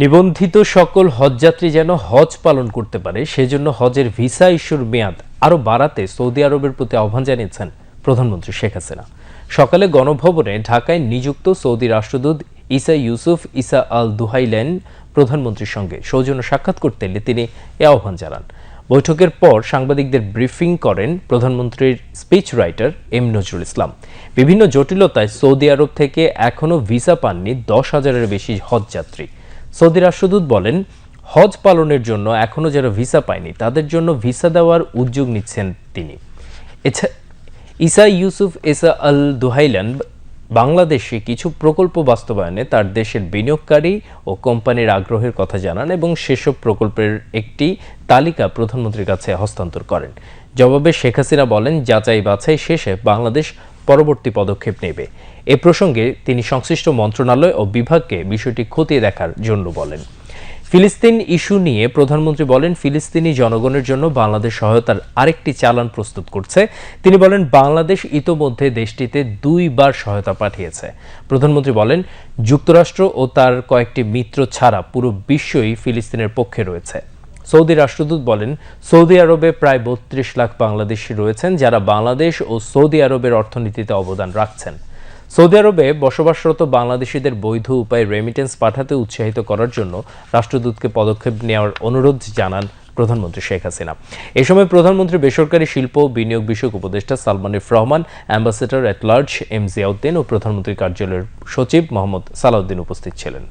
নিবন্ধিত সকল হজযাত্রী যেন হজ পালন করতে পারে, সেজন্য হজের ভিসা ইস্যুর মেয়াদ আরও বাড়াতে সৌদি আরবের প্রতি আহ্বান জানিয়েছেন প্রধানমন্ত্রী শেখ হাসিনা। সকালে গণভবনে ঢাকায় নিযুক্ত সৌদি রাষ্ট্রদূত ইসা ইউসুফ ইসা আল দুহাইলেন প্রধানমন্ত্রীর সঙ্গে সৌজন্য সাক্ষাৎ করতে এলে তিনি এ আহ্বান জানান। বৈঠকের পর সাংবাদিকদের ব্রিফিং করেন প্রধানমন্ত্রীর speech writer M Nazrul Islam. বিভিন্ন জটিলতায় সৌদি আরব থেকে এখনও ভিসা পাননি দশ হাজারের বেশি হজযাত্রী। সৌদি রাষ্ট্রদূত বলেন, হজ পালনের জন্য এখনও যারা ভিসা পায়নি, তাদের জন্য ভিসা দেওয়ার উদ্যোগ নিচ্ছেন তিনি। এছা- ইসা ইউসুফ এসা আল দুহাইলান বাংলাদেশে কিছু প্রকল্প বাস্তবায়নে তার দেশের বিনিয়োগকারী ও কোম্পানির আগ্রহের কথা জানান এবং সেসব প্রকল্পের একটি তালিকা প্রধানমন্ত্রীর কাছে হস্তান্তর করেন। জবাবে শেখ হাসিনা বলেন যাচাই বাছাই শেষে বাংলাদেশ পরবর্তী পদক্ষেপ নেবে। এ প্রসঙ্গে তিনি সংশ্লিষ্ট মন্ত্রণালয় ও বিভাগকে বিষয়টি খতিয়ে দেখার জন্য বলেন। ফিলিস্তিন ইস্যু নিয়ে প্রধানমন্ত্রী বলেন, ফিলিস্তিনি জনগণের জন্য বাংলাদেশ সহায়তার আরেকটি চালান প্রস্তুত করছে। তিনি বলেন, বাংলাদেশ ইতোমধ্যে দেশটিতে দুইবার সহায়তা পাঠিয়েছে। প্রধানমন্ত্রী বলেন, যুক্তরাষ্ট্র ও তার কয়েকটি মিত্র ছাড়া পুরো বিশ্বই ফিলিস্তিনের পক্ষে রয়েছে। সৌদি রাষ্ট্রদূত বলেন, সৌদি আরবে প্রায় বত্রিশ লাখ বাংলাদেশি রয়েছেন যারা বাংলাদেশ ও সৌদি আরবের অর্থনীতিতে অবদান রাখছেন। সৌদি আরবে বসবাসরত বাংলাদেশিদের বৈধ উপায়ে রেমিটেন্স পাঠাতে উৎসাহিত করার জন্য রাষ্ট্রদূতকে পদক্ষেপ নেওয়ার অনুরোধ জানান প্রধানমন্ত্রী শেখ হাসিনা। এ সময় প্রধানমন্ত্রী বেসরকারি শিল্প, বিনিয়োগ বিষয়ক উপদেষ্টা Salman F Rahman, ambassador at large M Ziauddin ও প্রধানমন্ত্রীর কার্যালয়ের সচিব মোহাম্মদ সালাউদ্দিন উপস্থিত ছিলেন।